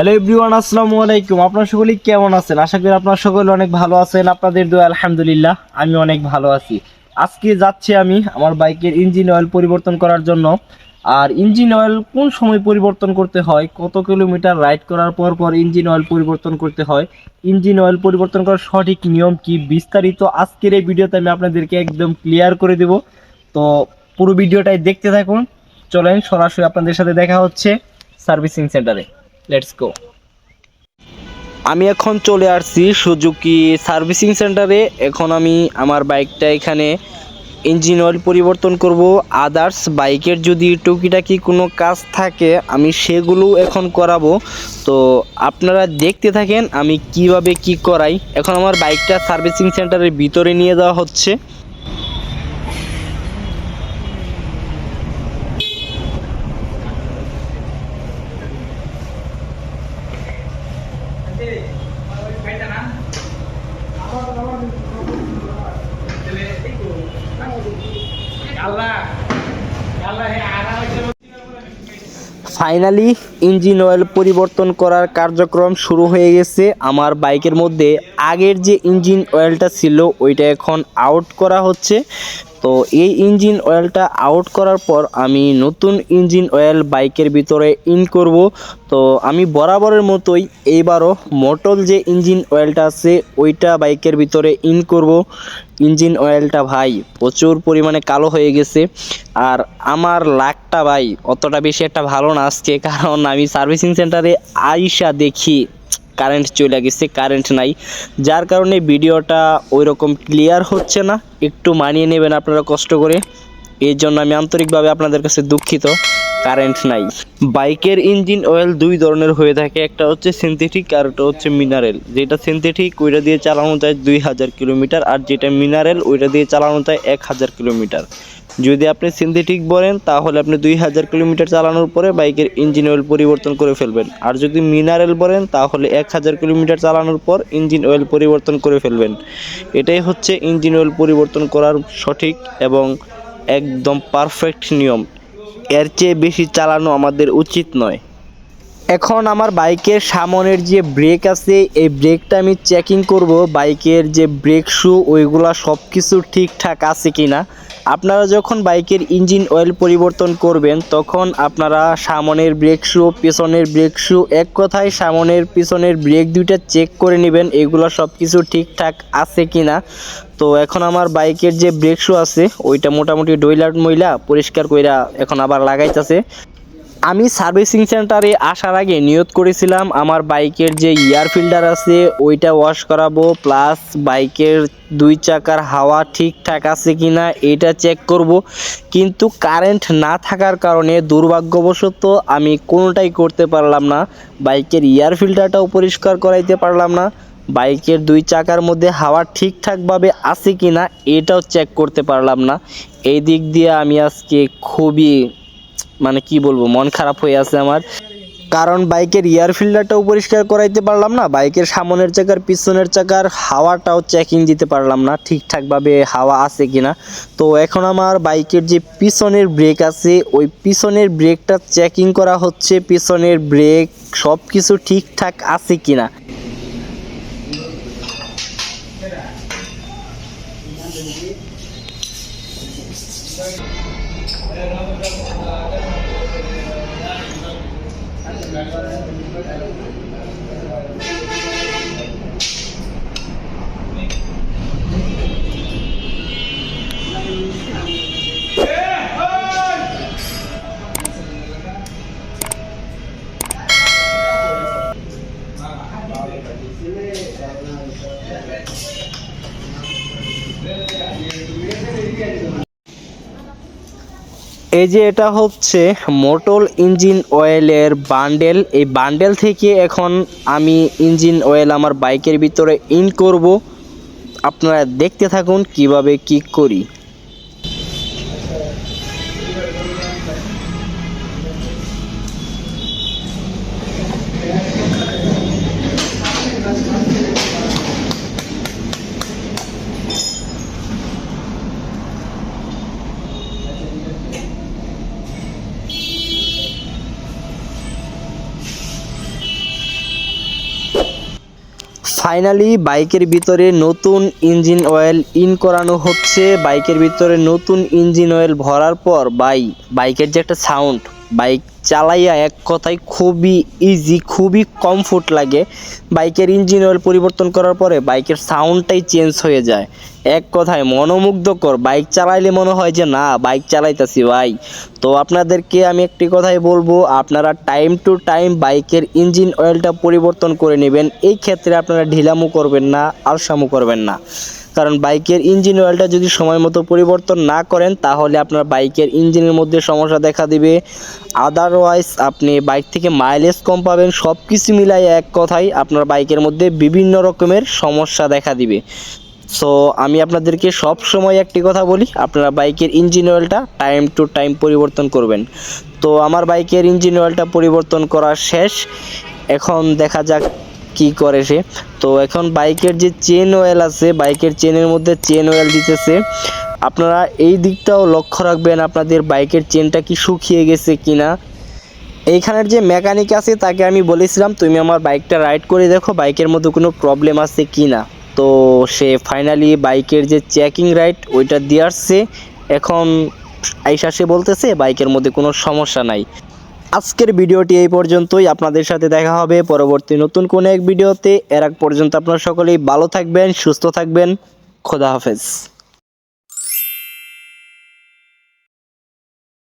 Hello everyone আসসালামু আলাইকুম। আপনারা সকলেই কেমন আছেন? আশা করি আপনারা সকলে অনেক ভালো আছেন। আপনাদের দোয়া, আলহামদুলিল্লাহ, আমি অনেক ভালো আছি। আজকে যাচ্ছি আমি আমার বাইকের ইঞ্জিন অয়েল পরিবর্তন করার জন্য। আর ইঞ্জিন অয়েল কোন সময় পরিবর্তন করতে হয়? কত কিলোমিটার রাইড করার পর পর ইঞ্জিন অয়েল পরিবর্তন করতে হয়? ইঞ্জিন অয়েল পরিবর্তন করার সঠিক নিয়ম কি? বিস্তারিত আজকের এই ভিডিওতে আমি আপনাদেরকে একদম ক্লিয়ার করে দেব। তো পুরো ভিডিওটাই দেখতে থাকুন। চলেন সরাসরি আপনাদের সাথে দেখা হচ্ছে সার্ভিসিং সেন্টারে লেটস গো আমি এখন চলে আসছি সুজুকি সার্ভিসিং সেন্টারে। এখন আমি আমার বাইকটা এখানে ইঞ্জিন অয়েল পরিবর্তন করব। আদার্স বাইকের যদি টুকিটাকি কোনো কাজ থাকে, আমি সেগুলো এখন করাবো। তো আপনারা দেখতে থাকেন আমি কীভাবে কি করাই। এখন আমার বাইকটা সার্ভিসিং সেন্টারের ভিতরে নিয়ে যাওয়া হচ্ছে। ফাইনালি ইঞ্জিন অয়েল পরিবর্তন করার কার্যক্রম শুরু হয়ে গেছে। আমার বাইকের মধ্যে আগের যে ইঞ্জিন অয়েলটা ছিল, ওইটা এখন আউট করা হচ্ছে। তো এই ইঞ্জিন অয়েলটা আউট করার পর আমি নতুন ইঞ্জিন অয়েল বাইকের ভিতরে ইন করব। তো আমি বরাবরের মতোই এইবারও মোটল যে ইঞ্জিন অয়েলটা আছে, ওইটা বাইকের ভিতরে ইন করব। ইঞ্জিন অয়েলটা ভাই প্রচুর পরিমাণে কালো হয়ে গেছে। আর আমার লাকটা ভাই অতটা বেশি একটা ভালো না আজকে, কারণ আমি সার্ভিসিং সেন্টারে আইসা দেখি কারেন্ট চলে গেছে কারেন্ট নাই। যার কারণে ভিডিওটা ওই রকম ক্লিয়ার হচ্ছে না। একটু মানিয়ে নেবেন আপনারা কষ্ট করে। এর জন্য আমি আন্তরিকভাবে আপনাদের কাছে দুঃখিত। কারেন্ট নাই। বাইকের ইঞ্জিন অয়েল দুই ধরনের হয়ে থাকে। একটা হচ্ছে সিনথেটিক আর একটা হচ্ছে মিনারেল যেটা সিনথেটিক ওইটা দিয়ে চালানো যায় দুই হাজার কিলোমিটার। আর যেটা মিনারেল ওইটা দিয়ে চালানো যায় এক হাজার কিলোমিটার। যদি আপনি সিনথেটিক বলেন, তাহলে আপনি দুই হাজার কিলোমিটার চালানোর পরে বাইকের ইঞ্জিন অয়েল পরিবর্তন করে ফেলবেন। আর যদি মিনারেল বলেন, তাহলে এক হাজার কিলোমিটার চালানোর পর ইঞ্জিন অয়েল পরিবর্তন করে ফেলবেন। এটাই হচ্ছে ইঞ্জিন অয়েল পরিবর্তন করার সঠিক এবং একদম পারফেক্ট নিয়ম। এর চেয়ে বেশি চালানো আমাদের উচিত নয়। এখন আমার বাইকের সামনের যে ব্রেক আছে, এই ব্রেকটা আমি চেকিং করব, বাইকের যে ব্রেক শু ওইগুলা সব কিছু ঠিকঠাক আছে কি না আপনারা যখন বাইকের ইঞ্জিন অয়েল পরিবর্তন করবেন, তখন আপনারা সামনের ব্রেক শু পেছনের ব্রেক শু এক কথায় সামনের, পিছনের ব্রেক দুইটা চেক করে নেবেন, এগুলো সব কিছু ঠিকঠাক আছে কি না তো এখন আমার বাইকের যে ব্রেক শু আছে, ওইটা মোটামুটি ডইলার মইলা পরিষ্কার কইরা এখন আবার লাগাইতেছে। আমি সার্ভিসিং সেন্টারে আসার আগে নিয়ত করেছিলাম আমার বাইকের যে এয়ার ফিল্টার আছে, ওইটা ওয়াশ করাবো প্লাস বাইকের দুই চাকার হাওয়া ঠিকঠাক আছে কি না এটা চেক করব। কিন্তু কারেন্ট না থাকার কারণে দুর্ভাগ্যবশত আমি কোনোটাই করতে পারলাম না, বাইকের এয়ার ফিল্টারটাও পরিষ্কার করাইতে পারলাম না। বাইকের দুই চাকার মধ্যে হাওয়া ঠিকঠাকভাবে আছে কি না এটাও চেক করতে পারলাম না। এই দিক দিয়ে আমি আজকে খুবই মানে কি বলব, মন খারাপ হয়ে আছে আমার। কারণ বাইকের এয়ার ফিল্টারটাও পরিষ্কার করাইতে পারলাম না, বাইকের সামনের চাকার পিছনের চাকার হাওয়াটাও চেকিং দিতে পারলাম না, ঠিকঠাকভাবে হাওয়া আছে কিনা। তো এখন আমার বাইকের যে পিছনের ব্রেক আছে, ওই পিছনের ব্রেকটা চেকিং করা হচ্ছে, পিছনের ব্রেক সব কিছু ঠিকঠাক আছে কিনা। Gracias. এই যে এটা হচ্ছে মোটল ইঞ্জিন অয়েলের বান্ডেল। এই বান্ডেল থেকে এখন আমি ইঞ্জিন অয়েল আমার বাইকের ভিতরে ইন করব। আপনারা দেখতে থাকুন কীভাবে কি করি। ফাইনালি বাইকের ভিতরে নতুন ইঞ্জিন অয়েল ইন করানো হচ্ছে। বাইকের ভিতরে নতুন ইঞ্জিন অয়েল ভরার পর বাই বাইকের যে একটা সাউন্ড বাইক চালাইয়া এক কথায় খুবই ইজি খুবই কমফোর্ট লাগে। বাইকের ইঞ্জিন অয়েল পরিবর্তন করার পরে বাইকের সাউন্ডটাই চেঞ্জ হয়ে যায়। এক কথায় মনোমুগ্ধকর, বাইক চালাইলে মনে হয় যে, না, বাইক চালাইতাছি ভাই। তো আপনাদেরকে আমি একটি কথাই বলব, আপনারা টাইম টু টাইম বাইকের ইঞ্জিন অয়েলটা পরিবর্তন করে নেবেন। এই ক্ষেত্রে আপনারা ঢিলামু করবেন না, আলসামু করবেন না। কারণ বাইকের ইঞ্জিন অয়েলটা যদি সময় মতো পরিবর্তন না করেন, তাহলে আপনার বাইকের ইঞ্জিনের মধ্যে সমস্যা দেখা দিবে। আদারওয়াইজ আপনি বাইক থেকে মাইলেজ কম পাবেন সব কিছু মিলাই এক কথাই আপনার বাইকের মধ্যে বিভিন্ন রকমের সমস্যা দেখা দিবে। সো আমি আপনাদেরকে সব সময় একটি কথা বলি, আপনারা বাইকের ইঞ্জিন অয়েলটা টাইম টু টাইম পরিবর্তন করবেন। তো, আমার বাইকের ইঞ্জিন অয়েলটা পরিবর্তন করা শেষ। এখন দেখা যাক কি করে সে? তো এখন বাইকের যে চেন অয়েল আছে, বাইকের চেনের মধ্যে চেন অয়েল দিতেছে। আপনারা এই দিকটাও লক্ষ্য রাখবেন আপনাদের বাইকের চেনটা কি শুকিয়ে গেছে কিনা। এইখানের যে মেকানিক আছে, তাকে আমি বলেছিলাম, তুমি আমার বাইকটা রাইড করে দেখো, বাইকের মধ্যে কোনো প্রবলেম আছে কি না তো সে ফাইনালি বাইকের যে চেকিং রাইড ওইটা দিয়ে আসছে। এখন আইসা সে বলতেছে, বাইকের মধ্যে কোনো সমস্যা নাই। আজকের ভিডিওটি এই পর্যন্তই। আপনাদের সাথে দেখা হবে পরবর্তী নতুন কোনো এক ভিডিওতে। এর আগ পর্যন্ত আপনারা সকলেই ভালো থাকবেন, সুস্থ থাকবেন। খোদা হাফেজ।